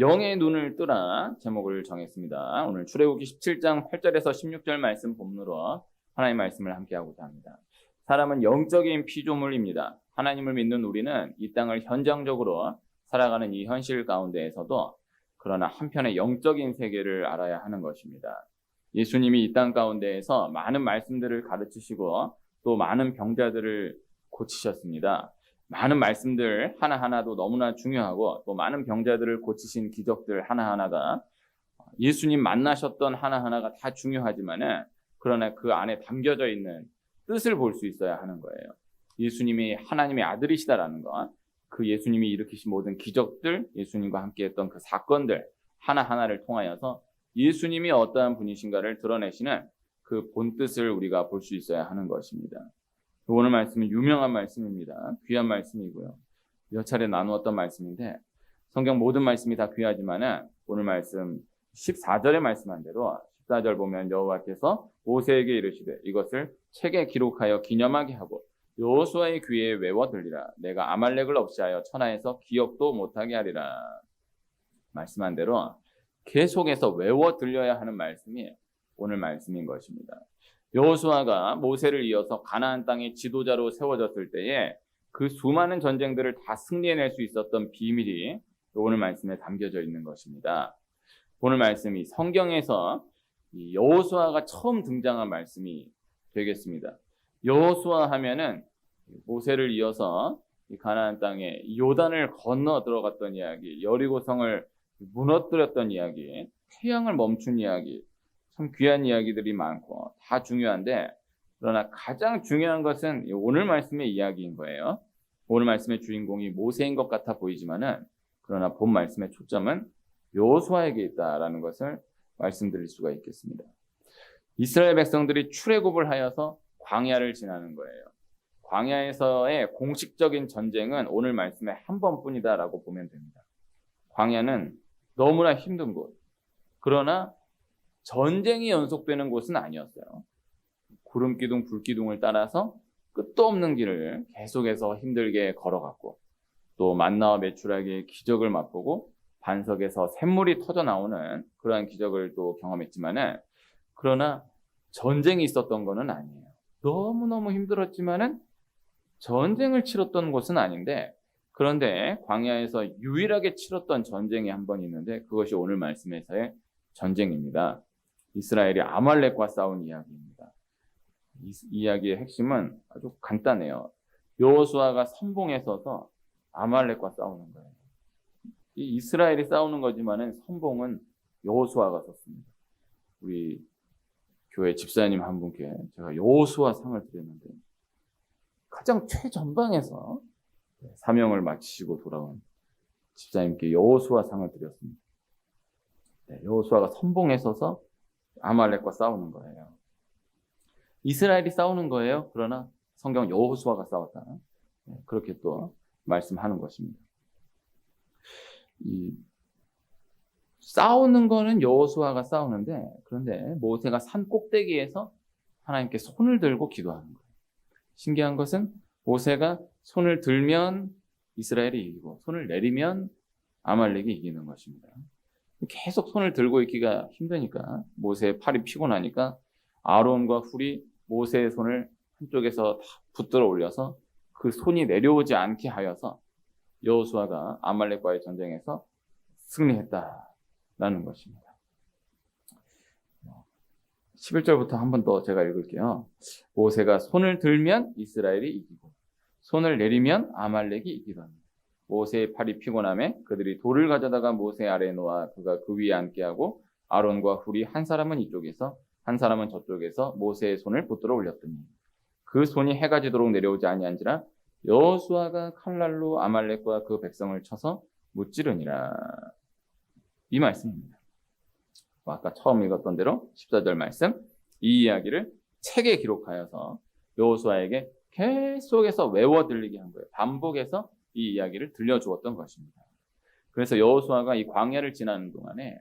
영의 눈을 뜨라 제목을 정했습니다. 오늘 출애굽기 17장 8절에서 16절 말씀 본문으로 하나님의 말씀을 함께 하고자 합니다. 사람은 영적인 피조물입니다. 하나님을 믿는 우리는 이 땅을 현장적으로 살아가는 이 현실 가운데에서도 그러나 한편의 영적인 세계를 알아야 하는 것입니다. 예수님이 이 땅 가운데에서 많은 말씀들을 가르치시고 또 많은 병자들을 고치셨습니다. 많은 말씀들 하나하나도 너무나 중요하고 또 많은 병자들을 고치신 기적들 하나하나가 예수님 만나셨던 하나하나가 다 중요하지만은 그러나 그 안에 담겨져 있는 뜻을 볼 수 있어야 하는 거예요. 예수님이 하나님의 아들이시다라는 것, 그 예수님이 일으키신 모든 기적들, 예수님과 함께 했던 그 사건들 하나하나를 통하여서 예수님이 어떠한 분이신가를 드러내시는 그 본뜻을 우리가 볼 수 있어야 하는 것입니다. 오늘 말씀은 유명한 말씀입니다. 귀한 말씀이고요. 몇 차례 나누었던 말씀인데 성경 모든 말씀이 다 귀하지만은 오늘 말씀 14절에 말씀한 대로 14절 보면 여호와께서 모세에게 이르시되 이것을 책에 기록하여 기념하게 하고 여호수아의 귀에 외워 들리라 내가 아말렉을 없이하여 천하에서 기억도 못하게 하리라 말씀한 대로 계속해서 외워 들려야 하는 말씀이 오늘 말씀인 것입니다. 여호수아가 모세를 이어서 가나안 땅의 지도자로 세워졌을 때에 그 수많은 전쟁들을 다 승리해낼 수 있었던 비밀이 오늘 말씀에 담겨져 있는 것입니다. 오늘 말씀이 성경에서 여호수아가 처음 등장한 말씀이 되겠습니다. 여호수아 하면은 모세를 이어서 가나안 땅에 요단을 건너 들어갔던 이야기, 여리고성을 무너뜨렸던 이야기, 태양을 멈춘 이야기, 참 귀한 이야기들이 많고 다 중요한데 그러나 가장 중요한 것은 오늘 말씀의 이야기인 거예요. 오늘 말씀의 주인공이 모세인 것 같아 보이지만은 그러나 본 말씀의 초점은 요수아에게 있다라는 것을 말씀드릴 수가 있겠습니다. 이스라엘 백성들이 출애굽을 하여서 광야를 지나는 거예요. 광야에서의 공식적인 전쟁은 오늘 말씀의 한 번뿐이다라고 보면 됩니다. 광야는 너무나 힘든 곳. 그러나 전쟁이 연속되는 곳은 아니었어요. 구름 기둥, 불 기둥을 따라서 끝도 없는 길을 계속해서 힘들게 걸어갔고 또 만나와 메추라기의 기적을 맛보고 반석에서 샘물이 터져 나오는 그러한 기적을 또 경험했지만은 그러나 전쟁이 있었던 것은 아니에요. 너무너무 힘들었지만은 전쟁을 치렀던 곳은 아닌데 그런데 광야에서 유일하게 치렀던 전쟁이 한 번 있는데 그것이 오늘 말씀에서의 전쟁입니다. 이스라엘이 아말렉과 싸운 이야기입니다. 이 이야기의 핵심은 아주 간단해요. 여호수아가 선봉에 서서 아말렉과 싸우는 거예요. 이 이스라엘이 싸우는 거지만은 선봉은 여호수아가 섰습니다. 우리 교회 집사님 한 분께 제가 여호수아 상을 드렸는데 가장 최전방에서 사명을 마치시고 돌아온 집사님께 여호수아 상을 드렸습니다. 네, 여호수아가 선봉에 서서 아말렉과 싸우는 거예요. 이스라엘이 싸우는 거예요. 그러나 성경 여호수아가 싸웠다. 네, 그렇게 또 말씀하는 것입니다. 이 싸우는 거는 여호수아가 싸우는데 그런데 모세가 산 꼭대기에서 하나님께 손을 들고 기도하는 거예요. 신기한 것은 모세가 손을 들면 이스라엘이 이기고 손을 내리면 아말렉이 이기는 것입니다. 계속 손을 들고 있기가 힘드니까 모세의 팔이 피곤하니까 아론과 훌이 모세의 손을 한쪽에서 다 붙들어 올려서 그 손이 내려오지 않게 하여서 여호수아가 아말렉과의 전쟁에서 승리했다라는 것입니다. 11절부터 한 번 더 제가 읽을게요. 모세가 손을 들면 이스라엘이 이기고 손을 내리면 아말렉이 이기더니 모세의 팔이 피곤함에 그들이 돌을 가져다가 모세 아래에 놓아 그가 그 위에 앉게 하고 아론과 훌이 한 사람은 이쪽에서 한 사람은 저쪽에서 모세의 손을 붙들어 올렸더니 그 손이 해가 지도록 내려오지 아니한지라 여호수아가 칼날로 아말렉과 그 백성을 쳐서 무찌르니라 이 말씀입니다. 뭐 아까 처음 읽었던 대로 14절 말씀 이 이야기를 책에 기록하여서 여호수아에게 계속해서 외워 들리게 한 거예요. 반복해서 이 이야기를 들려주었던 것입니다. 그래서 여호수아가 이 광야를 지나는 동안에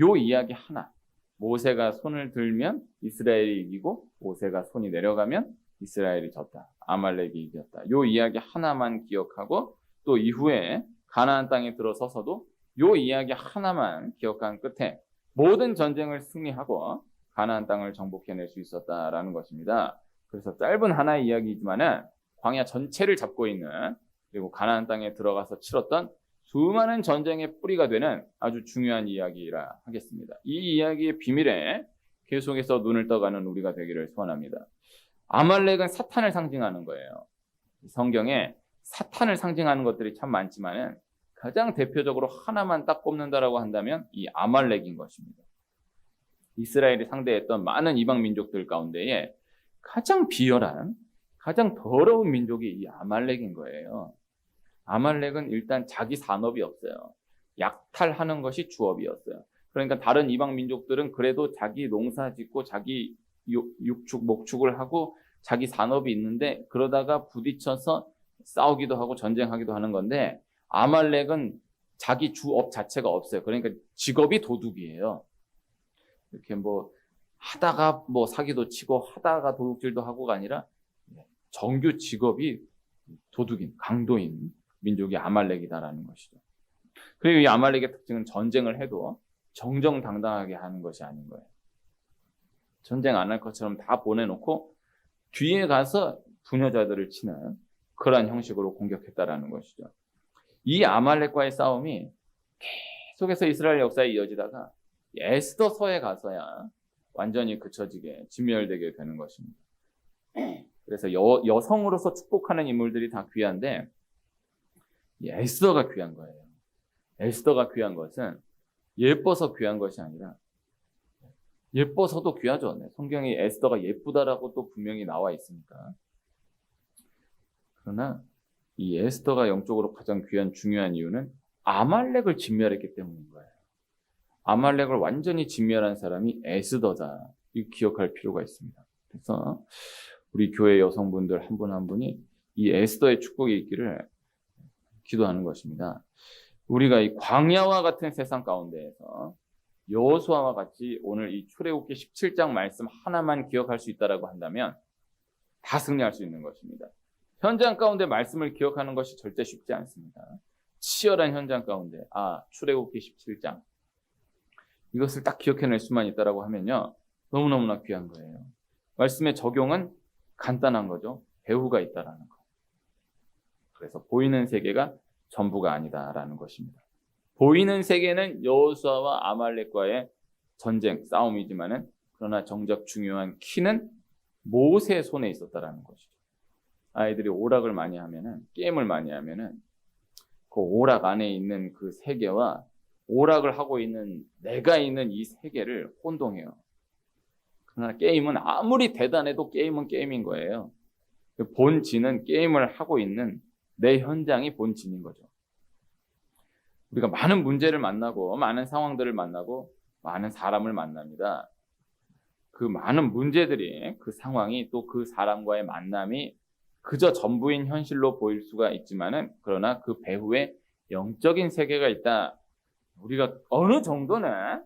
요 이야기 하나 모세가 손을 들면 이스라엘이 이기고 모세가 손이 내려가면 이스라엘이 졌다. 아말렉이 이겼다. 요 이야기 하나만 기억하고 또 이후에 가나안 땅에 들어서서도 요 이야기 하나만 기억한 끝에 모든 전쟁을 승리하고 가나안 땅을 정복해낼 수 있었다라는 것입니다. 그래서 짧은 하나의 이야기이지만은 광야 전체를 잡고 있는 그리고 가나안 땅에 들어가서 치렀던 수많은 전쟁의 뿌리가 되는 아주 중요한 이야기라 하겠습니다. 이 이야기의 비밀에 계속해서 눈을 떠가는 우리가 되기를 소원합니다. 아말렉은 사탄을 상징하는 거예요. 성경에 사탄을 상징하는 것들이 참 많지만은 가장 대표적으로 하나만 딱 꼽는다라고 한다면 이 아말렉인 것입니다. 이스라엘이 상대했던 많은 이방 민족들 가운데에 가장 비열한, 가장 더러운 민족이 이 아말렉인 거예요. 아말렉은 일단 자기 산업이 없어요. 약탈하는 것이 주업이었어요. 그러니까 다른 이방 민족들은 그래도 자기 농사 짓고 자기 육축, 목축을 하고 자기 산업이 있는데 그러다가 부딪혀서 싸우기도 하고 전쟁하기도 하는 건데 아말렉은 자기 주업 자체가 없어요. 그러니까 직업이 도둑이에요. 이렇게 뭐 하다가 뭐 사기도 치고 하다가 도둑질도 하고가 아니라 정규 직업이 도둑인, 강도인 민족이 아말렉이다라는 것이죠. 그리고 이 아말렉의 특징은 전쟁을 해도 정정당당하게 하는 것이 아닌 거예요. 전쟁 안 할 것처럼 다 보내놓고 뒤에 가서 부녀자들을 치는 그러한 형식으로 공격했다라는 것이죠. 이 아말렉과의 싸움이 계속해서 이스라엘 역사에 이어지다가 에스더서에 가서야 완전히 그쳐지게 진멸되게 되는 것입니다. 그래서 여, 여성으로서 축복하는 인물들이 다 귀한데 에스더가 귀한 거예요. 에스더가 귀한 것은 예뻐서 귀한 것이 아니라 예뻐서도 귀하죠. 네, 성경에 에스더가 예쁘다라고 또 분명히 나와 있으니까. 그러나 이 에스더가 영적으로 가장 귀한 중요한 이유는 아말렉을 진멸했기 때문인 거예요. 아말렉을 완전히 진멸한 사람이 에스더다. 이 기억할 필요가 있습니다. 그래서 우리 교회 여성분들 한 분한 분이 이 에스더의 축복이 있기를 기도하는 것입니다. 우리가 이 광야와 같은 세상 가운데에서 여호수아와 같이 오늘 이 출애굽기 17장 말씀 하나만 기억할 수 있다라고 한다면 다 승리할 수 있는 것입니다. 현장 가운데 말씀을 기억하는 것이 절대 쉽지 않습니다. 치열한 현장 가운데 아 출애굽기 17장 이것을 딱 기억해낼 수만 있다라고 하면요 너무너무나 귀한 거예요. 말씀의 적용은 간단한 거죠. 배후가 있다라는 거. 그래서 보이는 세계가 전부가 아니다라는 것입니다. 보이는 세계는 여호수아와 아말렉과의 전쟁 싸움이지만은 그러나 정작 중요한 키는 모세 손에 있었다라는 것이죠. 아이들이 오락을 많이 하면은 게임을 많이 하면은 그 오락 안에 있는 그 세계와 오락을 하고 있는 내가 있는 이 세계를 혼동해요. 그러나 게임은 아무리 대단해도 게임은 게임인 거예요. 그 본진은 게임을 하고 있는 내 현장이 본진인 거죠. 우리가 많은 문제를 만나고 많은 상황들을 만나고 많은 사람을 만납니다. 그 많은 문제들이 그 상황이 또 그 사람과의 만남이 그저 전부인 현실로 보일 수가 있지만은 그러나 그 배후에 영적인 세계가 있다. 우리가 어느 정도는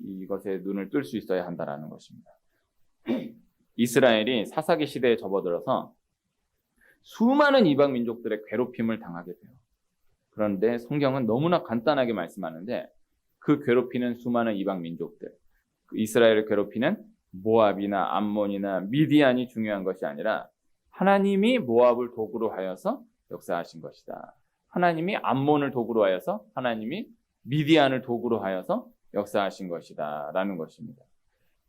이것에 눈을 뜰 수 있어야 한다라는 것입니다. 이스라엘이 사사기 시대에 접어들어서 수많은 이방 민족들의 괴롭힘을 당하게 돼요. 그런데 성경은 너무나 간단하게 말씀하는데 그 괴롭히는 수많은 이방 민족들, 그 이스라엘을 괴롭히는 모압이나 암몬이나 미디안이 중요한 것이 아니라 하나님이 모압을 도구로 하여서 역사하신 것이다. 하나님이 암몬을 도구로 하여서 하나님이 미디안을 도구로 하여서 역사하신 것이다. 라는 것입니다.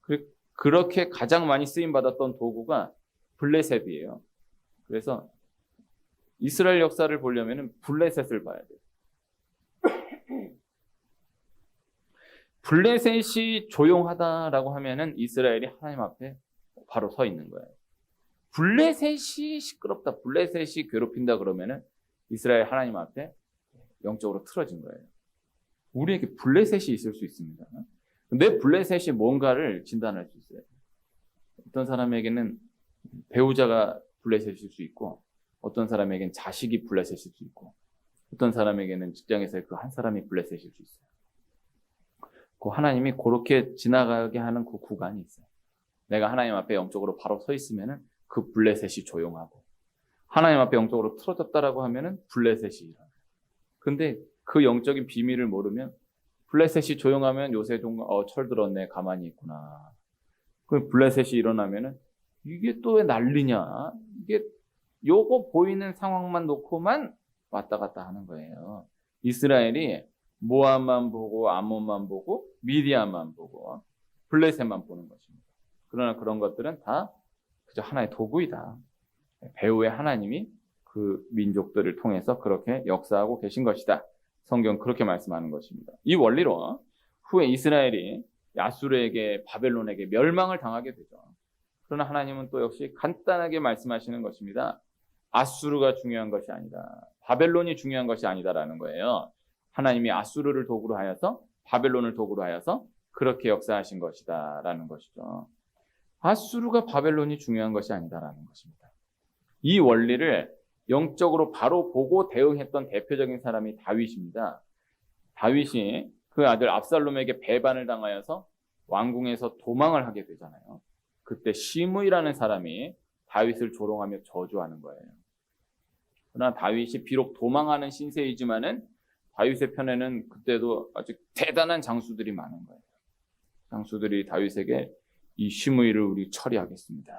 그, 그렇게 가장 많이 쓰임 받았던 도구가 블레셋이에요. 그래서 이스라엘 역사를 보려면 블레셋을 봐야 돼요. 블레셋이 조용하다라고 하면은 이스라엘이 하나님 앞에 바로 서 있는 거예요. 블레셋이 시끄럽다, 블레셋이 괴롭힌다 그러면은 이스라엘 하나님 앞에 영적으로 틀어진 거예요. 우리에게 블레셋이 있을 수 있습니다. 내 블레셋이 뭔가를 진단할 수 있어요. 어떤 사람에게는 배우자가 블레셋일 수 있고, 어떤 사람에게는 자식이 블레셋일 수 있고, 어떤 사람에게는 직장에서 그한 사람이 블레셋일 수 있어요. 그 하나님이 그렇게 지나가게 하는 그 구간이 있어요. 내가 하나님 앞에 영적으로 바로 서 있으면은 그 블레셋이 조용하고, 하나님 앞에 영적으로 틀어졌다라고 하면은 블레셋이 일어나요. 근데 그 영적인 비밀을 모르면 블레셋이 조용하면 요새 좀 어, 철들었네 가만히 있구나. 그 블레셋이 일어나면은 이게 또 왜 난리냐? 이게 요거 보이는 상황만 놓고만 왔다 갔다 하는 거예요. 이스라엘이 모압만 보고 아몬만 보고 미디안만 보고 블레셋만 보는 것입니다. 그러나 그런 것들은 다 그저 하나의 도구이다. 배후의 하나님이 그 민족들을 통해서 그렇게 역사하고 계신 것이다. 성경 그렇게 말씀하는 것입니다. 이 원리로 후에 이스라엘이 야수르에게 바벨론에게 멸망을 당하게 되죠. 그러나 하나님은 또 역시 간단하게 말씀하시는 것입니다. 아수르가 중요한 것이 아니다. 바벨론이 중요한 것이 아니다라는 거예요. 하나님이 아수르를 도구로 하여서 바벨론을 도구로 하여서 그렇게 역사하신 것이다라는 것이죠. 아수르가 바벨론이 중요한 것이 아니다라는 것입니다. 이 원리를 영적으로 바로 보고 대응했던 대표적인 사람이 다윗입니다. 다윗이 그 아들 압살롬에게 배반을 당하여서 왕궁에서 도망을 하게 되잖아요. 그때 시므이라는 사람이 다윗을 조롱하며 저주하는 거예요. 그러나 다윗이 비록 도망하는 신세이지만은 다윗의 편에는 그때도 아주 대단한 장수들이 많은 거예요. 장수들이 다윗에게 이 시므이를 우리 처리하겠습니다.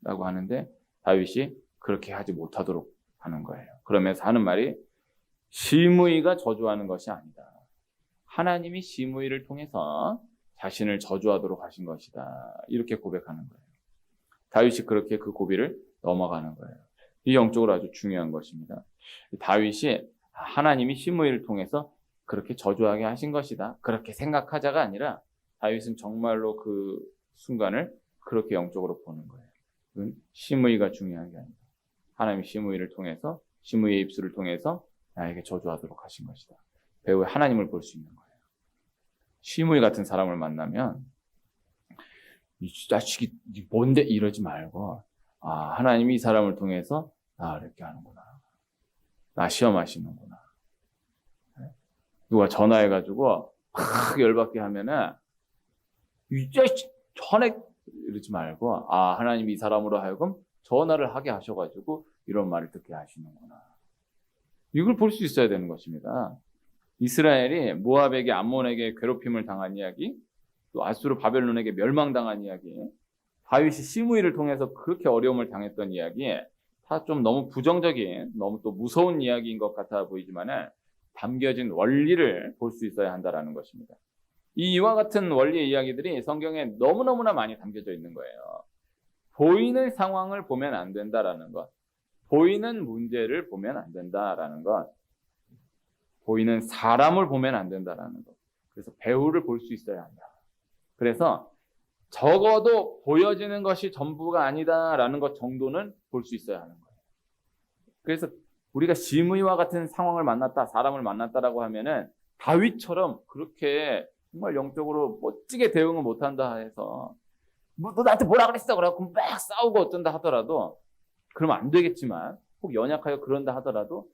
라고 하는데 다윗이 그렇게 하지 못하도록 하는 거예요. 그러면서 하는 말이 시므이가 저주하는 것이 아니다. 하나님이 시므이를 통해서 자신을 저주하도록 하신 것이다. 이렇게 고백하는 거예요. 다윗이 그렇게 그 고비를 넘어가는 거예요. 이 영적으로 아주 중요한 것입니다. 다윗이 하나님이 시므이를 통해서 그렇게 저주하게 하신 것이다. 그렇게 생각하자가 아니라 다윗은 정말로 그 순간을 그렇게 영적으로 보는 거예요. 시므이가 중요한 게 아니다. 하나님이 시므이를 통해서 시므이의 입술을 통해서 나에게 저주하도록 하신 것이다. 배우의 하나님을 볼 수 있는 거예요. 시므이 같은 사람을 만나면 이 자식이 뭔데 이러지 말고 아 하나님이 이 사람을 통해서 나 이렇게 하는구나. 나 시험하시는구나. 누가 전화해가지고 팍 열받게 하면은 이 자식 전에 이러지 말고 아 하나님이 이 사람으로 하여금 전화를 하게 하셔가지고 이런 말을 듣게 하시는구나. 이걸 볼 수 있어야 되는 것입니다. 이스라엘이 모압에게 암몬에게 괴롭힘을 당한 이야기, 또 아수르 바벨론에게 멸망당한 이야기, 다윗이 시므이를 통해서 그렇게 어려움을 당했던 이야기, 다좀 너무 부정적인, 너무 또 무서운 이야기인 것 같아 보이지만은 담겨진 원리를 볼 수 있어야 한다라는 것입니다. 이와 같은 원리의 이야기들이 성경에 너무너무나 많이 담겨져 있는 거예요. 보이는 상황을 보면 안 된다라는 것. 보이는 문제를 보면 안 된다라는 것. 보이는 사람을 보면 안 된다라는 것. 그래서 배우를 볼 수 있어야 한다. 그래서 적어도 보여지는 것이 전부가 아니다라는 것 정도는 볼 수 있어야 하는 거예요. 그래서 우리가 심의와 같은 상황을 만났다, 사람을 만났다라고 하면은 다윗처럼 그렇게 정말 영적으로 멋지게 대응을 못한다 해서 뭐, 너 나한테 뭐라 그랬어? 그래갖고 막 싸우고 어쩐다 하더라도 그러면 안 되겠지만 혹 연약하여 그런다 하더라도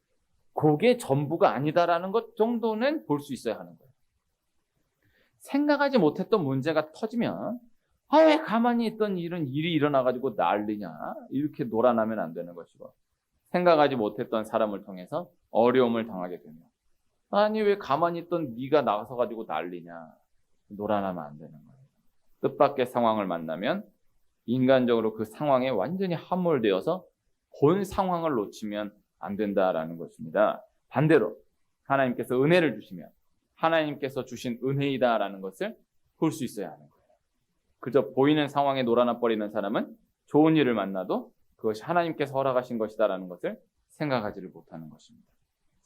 그게 전부가 아니다라는 것 정도는 볼 수 있어야 하는 거예요. 생각하지 못했던 문제가 터지면 아, 왜 가만히 있던 일은 일이 일어나가지고 난리냐 이렇게 놀아나면 안 되는 것이고 생각하지 못했던 사람을 통해서 어려움을 당하게 되면 아니 왜 가만히 있던 네가 나가서 가지고 난리냐 놀아나면 안 되는 거예요. 뜻밖의 상황을 만나면 인간적으로 그 상황에 완전히 함몰되어서 본 상황을 놓치면 안 된다라는 것입니다. 반대로 하나님께서 은혜를 주시면 하나님께서 주신 은혜이다라는 것을 볼 수 있어야 하는 거예요. 그저 보이는 상황에 놀아나 버리는 사람은 좋은 일을 만나도 그것이 하나님께서 허락하신 것이다라는 것을 생각하지를 못하는 것입니다.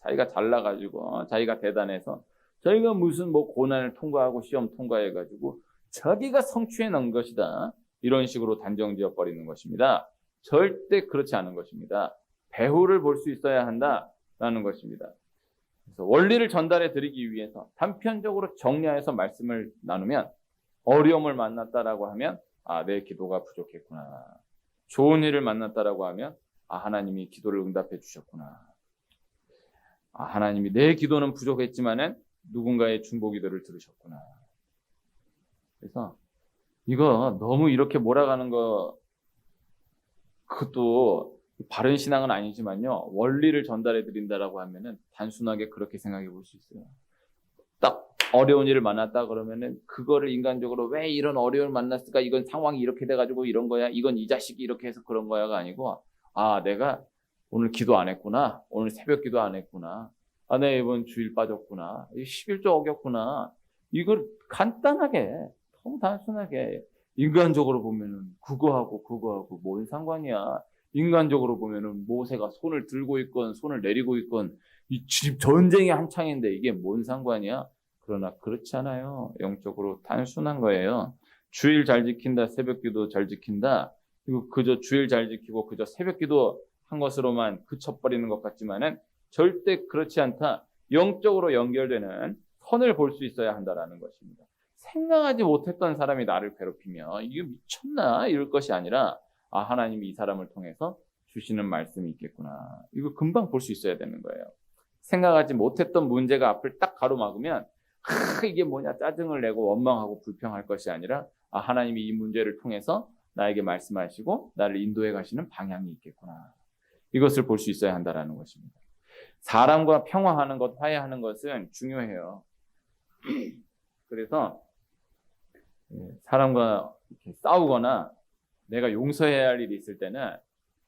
자기가 잘나가지고 자기가 대단해서 자기가 무슨 뭐 고난을 통과하고 시험 통과해가지고 자기가 성취해 놓은 것이다. 이런 식으로 단정지어 버리는 것입니다. 절대 그렇지 않은 것입니다. 배후를 볼 수 있어야 한다라는 것입니다. 그래서 원리를 전달해 드리기 위해서 단편적으로 정리해서 말씀을 나누면 어려움을 만났다라고 하면 아, 내 기도가 부족했구나. 좋은 일을 만났다라고 하면 아, 하나님이 기도를 응답해 주셨구나. 아, 하나님이 내 기도는 부족했지만은 누군가의 중보 기도를 들으셨구나. 그래서 이거 너무 이렇게 몰아가는 거 그것도 바른 신앙은 아니지만요. 원리를 전달해 드린다라고 하면은 단순하게 그렇게 생각해 볼 수 있어요. 딱 어려운 일을 만났다 그러면은 그거를 인간적으로 왜 이런 어려움을 만났을까? 이건 상황이 이렇게 돼 가지고 이런 거야. 이건 이 자식이 이렇게 해서 그런 거야가 아니고 아, 내가 오늘 기도 안 했구나. 오늘 새벽 기도 안 했구나. 아, 내 이번 주일 빠졌구나. 11조 어겼구나. 이걸 간단하게 너무 단순하게 인간적으로 보면은 그거하고 그거하고 뭔 상관이야. 인간적으로 보면은 모세가 손을 들고 있건 손을 내리고 있건 이집 전쟁이 한창인데 이게 뭔 상관이야? 그러나 그렇지 않아요. 영적으로 단순한 거예요. 주일 잘 지킨다, 새벽 기도 잘 지킨다. 이거 그저 주일 잘 지키고 그저 새벽 기도 한 것으로만 그쳐버리는 것 같지만은 절대 그렇지 않다. 영적으로 연결되는 선을 볼 수 있어야 한다라는 것입니다. 생각하지 못했던 사람이 나를 괴롭히며 이게 미쳤나 이럴 것이 아니라 아 하나님이 이 사람을 통해서 주시는 말씀이 있겠구나. 이거 금방 볼 수 있어야 되는 거예요. 생각하지 못했던 문제가 앞을 딱 가로막으면 아, 이게 뭐냐 짜증을 내고 원망하고 불평할 것이 아니라 아 하나님이 이 문제를 통해서 나에게 말씀하시고 나를 인도해 가시는 방향이 있겠구나. 이것을 볼 수 있어야 한다라는 것입니다. 사람과 평화하는 것, 화해하는 것은 중요해요. 그래서 예, 사람과 싸우거나 내가 용서해야 할 일이 있을 때는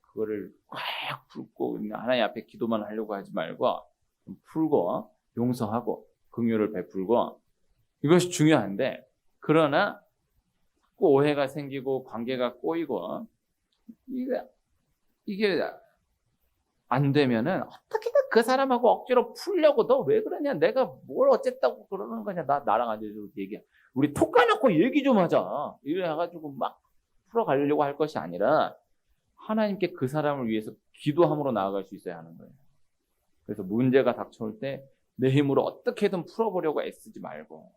그거를 꽉 풀고 하나님 앞에 기도만 하려고 하지 말고 좀 풀고 용서하고 긍휼을 베풀고 이것이 중요한데 그러나 자꾸 오해가 생기고 관계가 꼬이고 이게 이게 안 되면은 어떻게든 그 사람하고 억지로 풀려고 너 왜 그러냐? 내가 뭘 어쨌다고 그러는 거냐? 나 나랑 앉아서 얘기 우리 톡 까놓고 얘기 좀 하자. 이래 가지고 막 풀어가려고 할 것이 아니라 하나님께 그 사람을 위해서 기도함으로 나아갈 수 있어야 하는 거예요. 그래서 문제가 닥쳐올 때 내 힘으로 어떻게든 풀어보려고 애쓰지 말고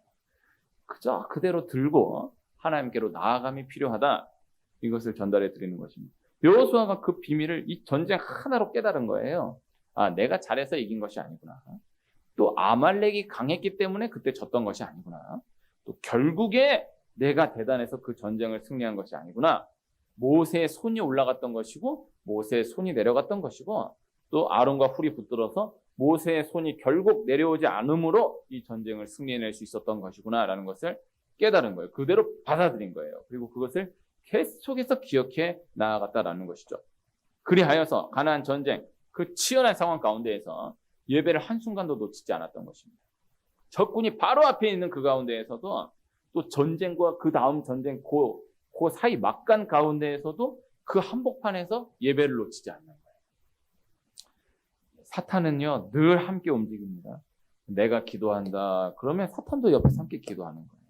그저 그대로 들고 하나님께로 나아감이 필요하다. 이것을 전달해 드리는 것입니다. 여호수아가 그 비밀을 이 전쟁 하나로 깨달은 거예요. 아, 내가 잘해서 이긴 것이 아니구나. 또 아말렉이 강했기 때문에 그때 졌던 것이 아니구나. 또 결국에 내가 대단해서 그 전쟁을 승리한 것이 아니구나. 모세의 손이 올라갔던 것이고 모세의 손이 내려갔던 것이고 또 아론과 훌이 붙들어서 모세의 손이 결국 내려오지 않으므로 이 전쟁을 승리해낼 수 있었던 것이구나라는 것을 깨달은 거예요. 그대로 받아들인 거예요. 그리고 그것을 계속해서 기억해 나아갔다라는 것이죠. 그리하여서 가나안 전쟁 그 치열한 상황 가운데에서 예배를 한순간도 놓치지 않았던 것입니다. 적군이 바로 앞에 있는 그 가운데에서도 또 전쟁과 그 다음 전쟁 그, 그 사이 막간 가운데에서도 그 한복판에서 예배를 놓치지 않는 거예요. 사탄은요 늘 함께 움직입니다. 내가 기도한다 그러면 사탄도 옆에서 함께 기도하는 거예요.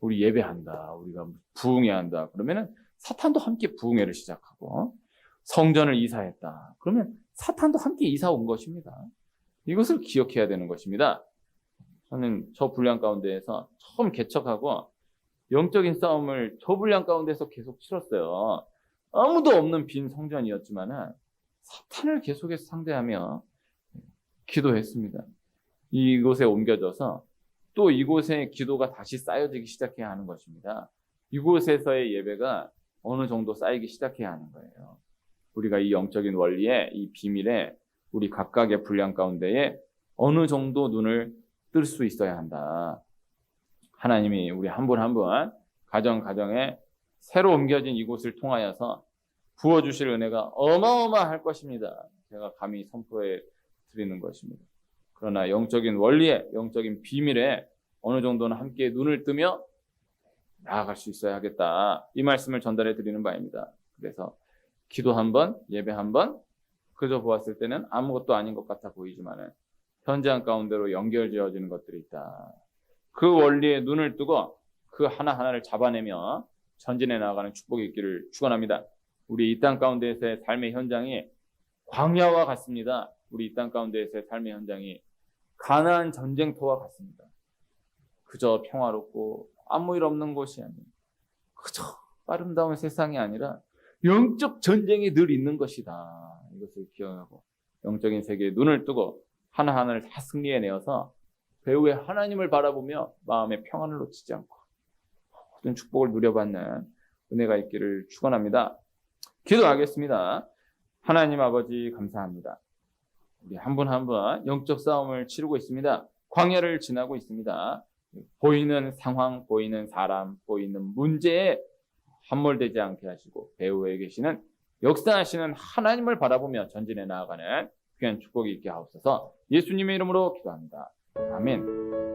우리 예배한다 우리가 부흥해야 한다 그러면은 사탄도 함께 부흥회를 시작하고 성전을 이사했다 그러면 사탄도 함께 이사 온 것입니다. 이것을 기억해야 되는 것입니다. 저는 저 분량 가운데에서 처음 개척하고 영적인 싸움을 저 분량 가운데서 계속 치렀어요. 아무도 없는 빈 성전이었지만은 사탄을 계속해서 상대하며 기도했습니다. 이곳에 옮겨져서 또 이곳에 기도가 다시 쌓여지기 시작해야 하는 것입니다. 이곳에서의 예배가 어느 정도 쌓이기 시작해야 하는 거예요. 우리가 이 영적인 원리에 이 비밀에 우리 각각의 분량 가운데에 어느 정도 눈을 뜰 수 있어야 한다. 하나님이 우리 한 분 한 분 가정 가정에 새로 옮겨진 이곳을 통하여서 부어 주실 은혜가 어마어마할 것입니다. 제가 감히 선포해 드리는 것입니다. 그러나 영적인 원리에, 영적인 비밀에 어느 정도는 함께 눈을 뜨며 나아갈 수 있어야 하겠다. 이 말씀을 전달해 드리는 바입니다. 그래서 기도 한 번, 예배 한 번, 그저 보았을 때는 아무것도 아닌 것 같아 보이지만은 현장 가운데로 연결되어지는 것들이 있다. 그 원리에 눈을 뜨고 그 하나하나를 잡아내며 전진해 나아가는 축복이 있기를 축원합니다. 우리 이 땅 가운데에서의 삶의 현장이 광야와 같습니다. 우리 이 땅 가운데에서의 삶의 현장이 가나안 전쟁터와 같습니다. 그저 평화롭고 아무 일 없는 곳이 아닌 그저 아름다운 세상이 아니라 영적 전쟁이 늘 있는 것이다. 이것을 기억하고 영적인 세계에 눈을 뜨고 하나하나를 다 승리해내어서 배후에 하나님을 바라보며 마음의 평안을 놓치지 않고 모든 축복을 누려받는 은혜가 있기를 축원합니다. 기도하겠습니다. 하나님 아버지 감사합니다. 우리 한 분 한 분 영적 싸움을 치르고 있습니다. 광야를 지나고 있습니다. 보이는 상황, 보이는 사람, 보이는 문제에 함몰되지 않게 하시고 배후에 계시는 역사하시는 하나님을 바라보며 전진해 나아가는 귀한 축복이 있게 하옵소서 예수님의 이름으로 기도합니다. 아멘.